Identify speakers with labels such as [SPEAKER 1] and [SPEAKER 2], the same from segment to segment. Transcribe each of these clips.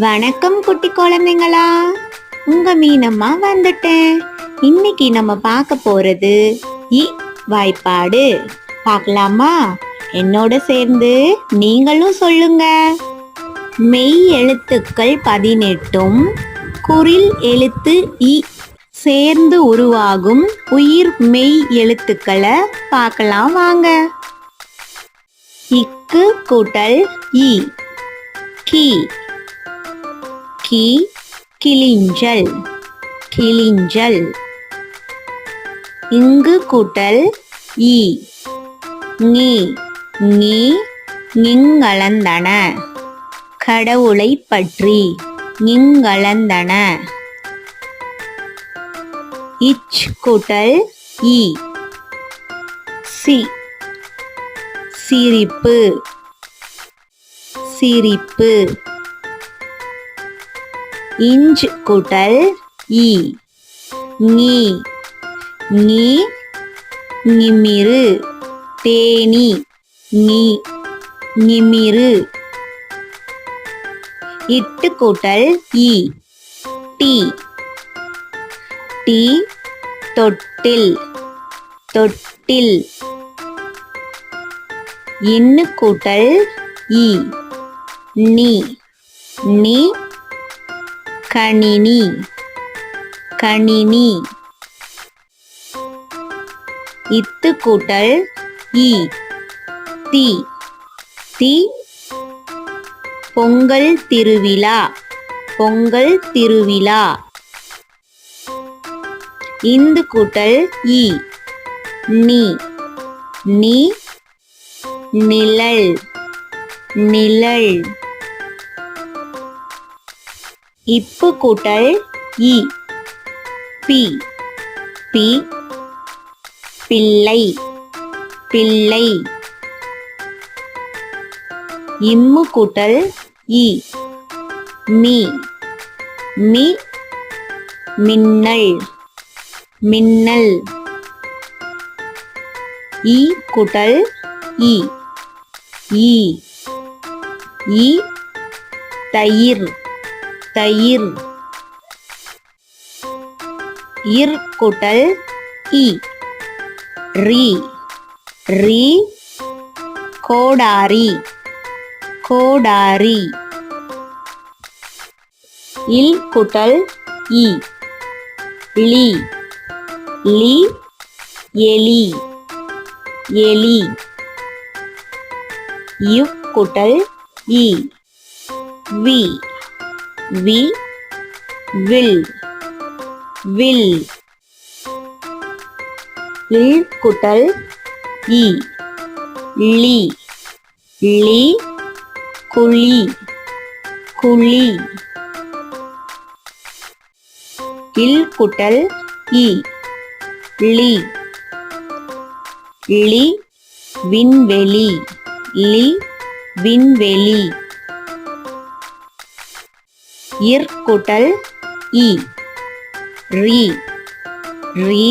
[SPEAKER 1] வணக்கம் குட்டி குழந்தைங்களா. உங்க மீனம்மா வந்துட்டேன் இன்னைக்கு நம்ம பார்க்க போறது இ வாய்ப்பாடு. பார்க்கலாமா? என்னோட சேர்ந்து நீங்களும் சொல்லுங்க. மெய் எழுத்துக்கள் பதினெட்டும் குறில் எழுத்து இ சேர்ந்து உருவாகும் உயிர் மெய் எழுத்துக்களை பார்க்கலாம் வாங்க. இக்கு கூட்டல் இ கி கி கிளிஞ்சல் கிளிஞ்சல். இங்கு கூட்டல் ஈ நீ நீ ஞிங்களந்தன கடவுளை பற்றி ஞிங்களந்தன இச் கூட்டல் ஈ சி. சிரிப்பு. சிரிப்பு. இஞ்ச் கூட்டல் இ நீ நீ நிமிரு தேனி. நீ நிமிரு இட்டு கூட்டல் இ டி. டி. தொட்டில். தொட்டில். இன்னு கூட்டல் இ நீ. நீ. கணினி. கணினி. இத்து கூட்டல் இ. தி. தி. பொங்கல் திருவிழா. பொங்கல் திருவிழா. இந்து கூட்டல் இ. நீ. நீ. நிழல். நிழல். இப்பு கூட்டல் இ. பி. பி. பிள்ளை. பிள்ளை. இம்மு கூட்டல் இ. மீ. மீ. மின்னல். மின்னல். இ கூட்டல் இ. ஈ ஈ தயிர். தயிர். இர் கூட்டல் இ. ரீ. ரீ. கோடாரி. கோடாரி. இல் கூட்டல் இ. லி. லி. எலி. எலி. இவ் கூட்டல் இ. வி. வி வில் வில் இல் குட்டல் இ. லி. லி. குழி. குழி. இல் குட்டல் இ. லி. லி விண்வெளி. லி. விண்வெளி. இர் குட்டல் இ ரி. ரி.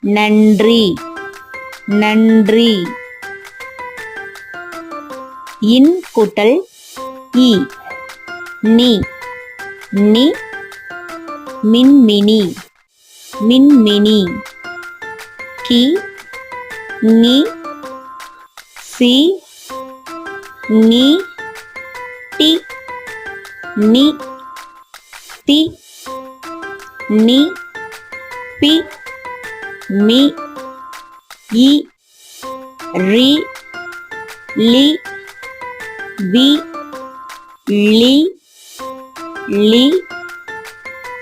[SPEAKER 1] நன்றி. நன்றி. இன் குட்டல் இ நி. நி. மின்மினி. மின்மினி. கி. நி. சி. நீ. டி. நி தி நி பி மி இ ரி லி வி லி லி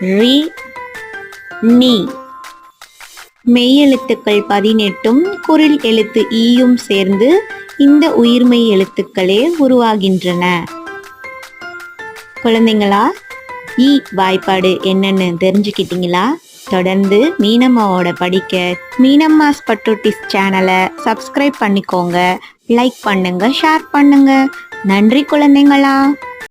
[SPEAKER 1] ரி நீ. மெய்யெழுத்துக்கள் பதினெட்டும் குரில் எழுத்து ஈயும் சேர்ந்து இந்த உயிர்மெய் எழுத்துக்களே உருவாகின்றன. குழந்தைங்களா? ஈ வாய்ப்பாடு என்னன்னு தெரிஞ்சுக்கிட்டீங்களா? தொடர்ந்து மீனம்மாவோட படிக்க மீனம்மாஸ் பட்டோட்டிஸ் சேனலை சப்ஸ்கிரைப் பண்ணிக்கோங்க. லைக் பண்ணுங்க ஷேர் பண்ணுங்க. நன்றி குழந்தைங்களா?